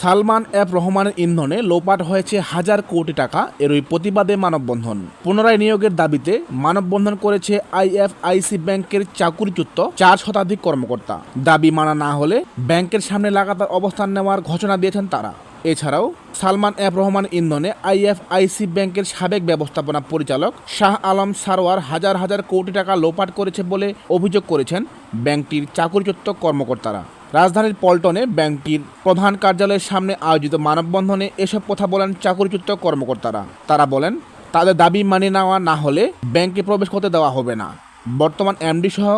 Salman F রহমানের ইন্ধনে লোপাট হয়েছে হাজার কোটি টাকা, এরই প্রতিবাদে মানববন্ধন। পুনরায় নিয়োগের দাবিতে মানববন্ধন করেছে আইএফআইসি ব্যাংকের চাকুরিচ্যুত চার শতাধিক কর্মকর্তা। দাবি মানা না হলে ব্যাংকের সামনে লাগাতার অবস্থান নেওয়ার ঘোষণা দিয়েছেন তারা। এছাড়াও, সালমান এফ রহমান ইন্ধনে আইএফআইসি ব্যাংকের সাবেক ব্যবস্থাপনা পরিচালক শাহ আলম সারোয়ার হাজার হাজার কোটি টাকা লোপাট করেছে বলে অভিযোগ করেছেন ব্যাংকটির চাকুরিচ্যুত কর্মকর্তারা। রাজধানীর পল্টনে ব্যাংকটির প্রধান কার্যালয়ের সামনে আয়োজিত মানববন্ধনে এসব কথা বলেন চাকুরিচ্যুত কর্মকর্তারা। তারা বলেন, তাদের দাবি মানে নেওয়া না হলে ব্যাংকে প্রবেশ করতে দেওয়া হবে না। বর্তমান এমডি সহ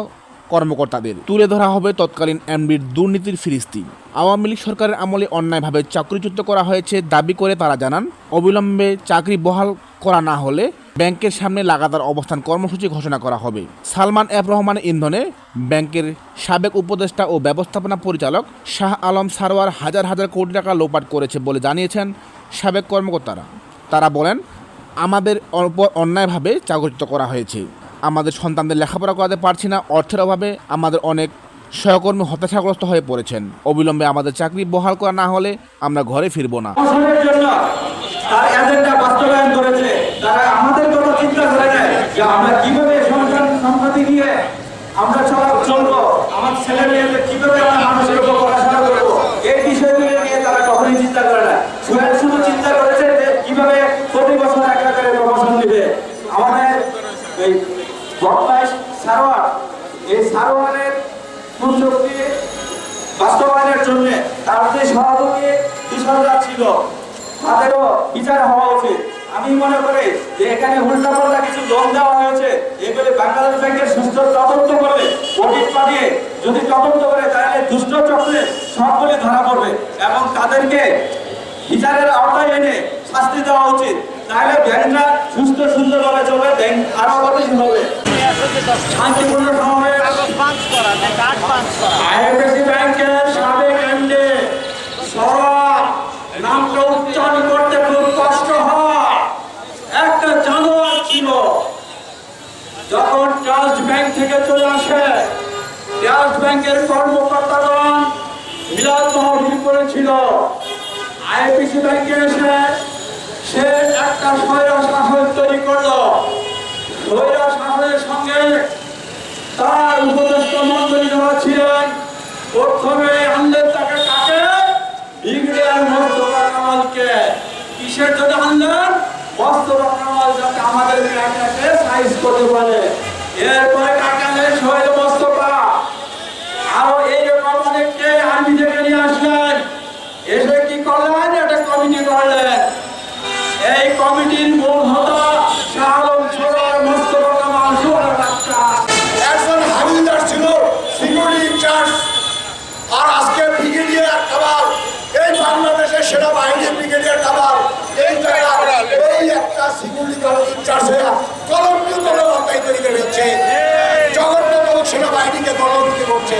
কর্মকর্তাদের তুলে ধরা হবে তৎকালীন এমডির দুর্নীতির ফিরিস্তি। আওয়ামী লীগ সরকারের আমলে অন্যায়ভাবে চাকরিচ্যুত করা হয়েছে দাবি করে তারা জানান, অবিলম্বে চাকরি বহাল করা না হলে ব্যাংকের সামনে লাগাতার অবস্থান কর্মসূচি ঘোষণা করা হবে। সালমান এফ রহমানের ইন্ধনে ব্যাংকের সাবেক উপদেষ্টা ও ব্যবস্থাপনা পরিচালক শাহ আলম সারোয়ার হাজার হাজার কোটি টাকা লোপাট করেছে বলে জানিয়েছেন সাবেক কর্মকর্তারা। তারা বলেন, আমাদের উপর অন্যায়ভাবে চাকরিত করা হয়েছে। আমাদের সন্তানদের লেখাপড়া করাতে পারছি না। অর্থের অভাবে আমাদের অনেক সহকর্মী হতাশাগ্রস্ত হয়ে পড়েছেন। অবিলম্বে আমাদের চাকরি বহাল করা না হলে আমরা ঘরে ফিরবো না। তার এজেন্ডা বাস্তবায়ন করেছে। তারা আমাদের কথা চিন্তা করে নেয় যে আমরা কীভাবে সংসার সম্পত্তি নিয়ে আমরা চলা চলবো, আমার ছেলে মেয়েদের কীভাবে আমরা মানুষের উপর পড়াশোনা করব, এই বিষয়গুলো নিয়ে তারা কখনোই চিন্তা করে না। শুধু শুধু চিন্তা করেছে যে কীভাবে প্রতি বছর একটা করে প্রমোশন দিবে। আমাদের এই বদমাইশ সারোয়ার, এই সারোয়ারের সুযোগটি বাস্তবায়নের জন্য তার যে সভাপতি কিশোররা ছিল, তাদেরও বিচার হওয়া উচিত। আমি মনে করি যে এখানে উল্টাপাল্টা কিছু লোন দেওয়া হয়েছে। এগুলি বাংলাদেশ ব্যাংকের সুস্থ তদন্ত করবে অডিট পাঠিয়ে যদি তদন্ত করে তাহলে দুষ্ট চক্রে সবগুলি ধরা পড়বে এবং তাদেরকে বিচারের আওতায় এনে শাস্তি দেওয়া উচিত। তাহলে ব্যাংকটা সুস্থ সুন্দরভাবে চলবে ব্যাংক আরও গতিশীল হবে। শান্তিপূর্ণ সমাবেশ আইএফএসি ব্যাংকের সাবেক এমডি সরব নামটা উচ্চারণ করতে খুব কষ্ট হয় একটা জানোয়ার ছিল যখন ট্রাস্ট ব্যাংক থেকে চলে আসে ব্যাংকের কর্মকর্তাগণ মিলাদ মাহফিল করেছিল। আইএফএসি ব্যাংকে এসে সে একটা স্বৈর শাসন তৈরি করল। স্বৈর শাসনের সঙ্গে তার উপদেষ্টা মন্ত্রী যারা ছিলেন, প্রথমে আনলেন তাকে কাকে? ব্রিগেডিয়ার মোস্তফা কিসের জন্য আনলেন মোস্তফা কামাল যাতে আমাদের ব্যাংকটাকে সাইজ করতে পারে। এরপরে নিজেকে নিয়ে আসলেন। এসে কি করলেন? একটা কমিটি করলেন। এই কমিটির মূল হতো শাহরম ছোড়ার মুস্তফা একজন হাবিলদার ছিল সিকিউরিটি ইনচার্জ আর আজকে ব্রিগেডিয়ার কামাল। এই বাংলাদেশের সেনাবাহিনীর ব্রিগেডিয়ার কামাল। এই জায়গা এই একটা সিকিউরিটি গার্ড ইনচার্জ হয়ে কলঙ্কিত অত্যাচারী হচ্ছে জগন্নাথ সেনাবাহিনীকে কলঙ্কিত করছে।